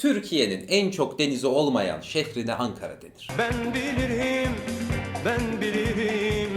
Türkiye'nin en çok denizi olmayan şehrine Ankara denir. Ben bilirim, ben bilirim.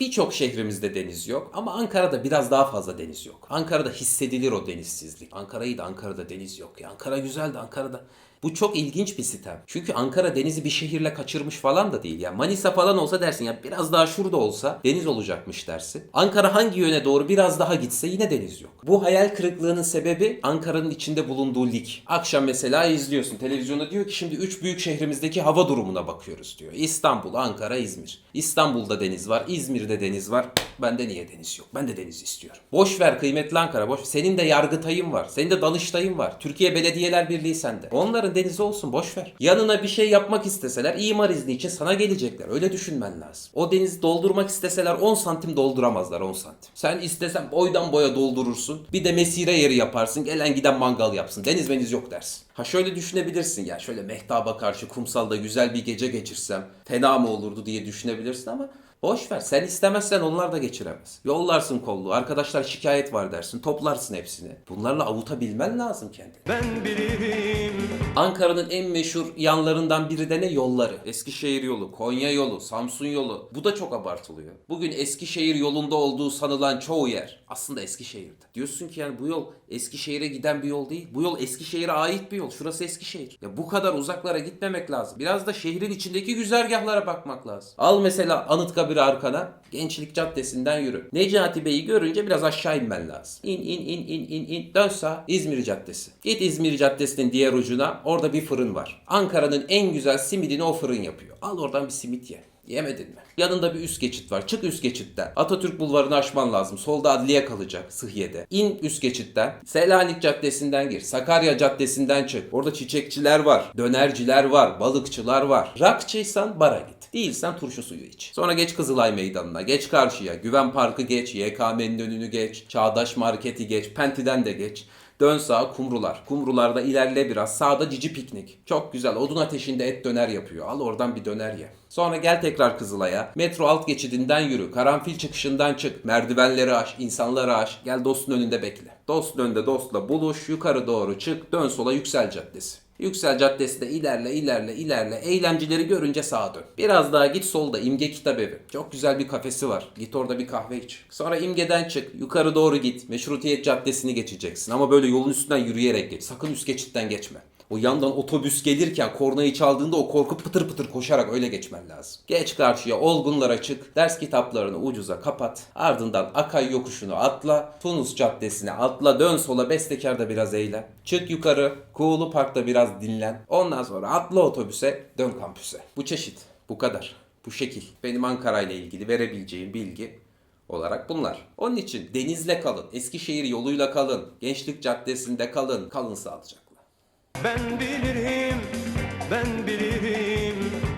Birçok şehrimizde deniz yok ama Ankara'da biraz daha fazla deniz yok. Ankara'da hissedilir o denizsizlik. Ankara'yı da Ankara'da deniz yok ya. Ankara güzel de Ankara'da. Bu çok ilginç bir sistem. Çünkü Ankara denizi bir şehirle kaçırmış falan da değil ya. Manisa falan olsa dersin ya biraz daha şurada olsa deniz olacakmış dersin. Ankara hangi yöne doğru biraz daha gitse yine deniz yok. Bu hayal kırıklığının sebebi Ankara'nın içinde bulunduğu lig. Akşam mesela izliyorsun televizyonda diyor ki şimdi üç büyük şehrimizdeki hava durumuna bakıyoruz diyor. İstanbul, Ankara, İzmir. İstanbul'da deniz var, İzmir'de deniz var. Bende niye deniz yok? Ben de deniz istiyorum. Boş ver kıymetli Ankara boş. Senin de Yargıtay'ın var. Senin de Danıştay'ın var. Türkiye Belediyeler Birliği sende. Onların denizi olsun boş ver. Yanına bir şey yapmak isteseler imar izni için sana gelecekler. Öyle düşünmen lazım. O denizi doldurmak isteseler 10 santim dolduramazlar 10 santim. Sen istesen boydan boya doldurursun. Bir de mesire yeri yaparsın. Gelen giden mangal yapsın. Deniz meniz yok dersin. Ha şöyle düşünebilirsin ya şöyle mehtaba karşı kumsalda güzel bir gece geçirsem fena mı olurdu diye düşünebilirsin ama Boş ver. Sen istemezsen onlar da geçiremez. Yollarsın kolluğu. Arkadaşlar şikayet var dersin. Toplarsın hepsini. Bunlarla avutabilmen lazım kendini. Ben bilirim. Ankara'nın en meşhur yanlarından biri de ne? Yolları. Eskişehir yolu, Konya yolu, Samsun yolu. Bu da çok abartılıyor. Bugün Eskişehir yolunda olduğu sanılan çoğu yer aslında Eskişehir'de. Diyorsun ki yani bu yol Eskişehir'e giden bir yol değil. Bu yol Eskişehir'e ait bir yol. Şurası Eskişehir. Ya bu kadar uzaklara gitmemek lazım. Biraz da şehrin içindeki güzergahlara bakmak lazım. Al mesela Anıtkabir'i arkana. Gençlik Caddesi'nden yürü. Necati Bey'i görünce biraz aşağı inmen lazım. İn in in in in in. Dön sağ. İzmir Caddesi. Git İzmir Caddesi'nin diğer ucuna. Orada bir fırın var. Ankara'nın en güzel simidini o fırın yapıyor. Al oradan bir simit ye. Yemedin mi? Yanında bir üst geçit var. Çık üst geçitten. Atatürk Bulvarı'nı aşman lazım. Solda adliye kalacak. Sıhhiye'de. İn üst geçitten. Selanik Caddesi'nden gir. Sakarya Caddesi'nden çık. Orada çiçekçiler var. Dönerciler var. Balıkçılar var. Rakçıysan bara git. Değilsen turşu suyu iç. Sonra geç Kızılay Meydanı'na. Geç karşıya. Güven Parkı geç. YKM'nin önünü geç. Çağdaş Market'i geç. Penti'den de geç. Dön sağa kumrular. Kumrularda ilerle biraz. Sağda cici piknik. Çok güzel. Odun ateşinde et döner yapıyor. Al oradan bir döner ye. Sonra gel tekrar Kızılay'a. Metro alt geçidinden yürü. Karanfil çıkışından çık. Merdivenleri aş. insanları aş. Gel dostun önünde bekle. Dostun önünde dostla buluş. Yukarı doğru çık. Dön sola Yüksel Caddesi. Yüksel Caddesi'nde ilerle ilerle ilerle eylemcileri görünce sağa dön. Biraz daha git solda İmge Kitap Evi. Çok güzel bir kafesi var. Git orada bir kahve iç. Sonra İmge'den çık. Yukarı doğru git. Meşrutiyet Caddesi'ni geçeceksin. Ama böyle yolun üstünden yürüyerek geç. Sakın üst geçitten geçme. O yandan otobüs gelirken kornayı çaldığında o korkup pıtır pıtır koşarak öyle geçmen lazım. Geç karşıya olgunlara çık. Ders kitaplarını ucuza kapat. Ardından Akay yokuşunu atla. Tunus Caddesi'ne atla. Dön sola Bestekar'da biraz eğlen. Çık yukarı. Kuğulu Park'ta biraz dinlen. Ondan sonra atla otobüse. Dön kampüse. Bu çeşit. Bu kadar. Bu şekil. Benim Ankara ile ilgili verebileceğim bilgi olarak bunlar. Onun için denizle kalın. Eskişehir yoluyla kalın. Gençlik Caddesi'nde kalın. Kalın sağlıcakla. Ben bilirim, ben bilirim.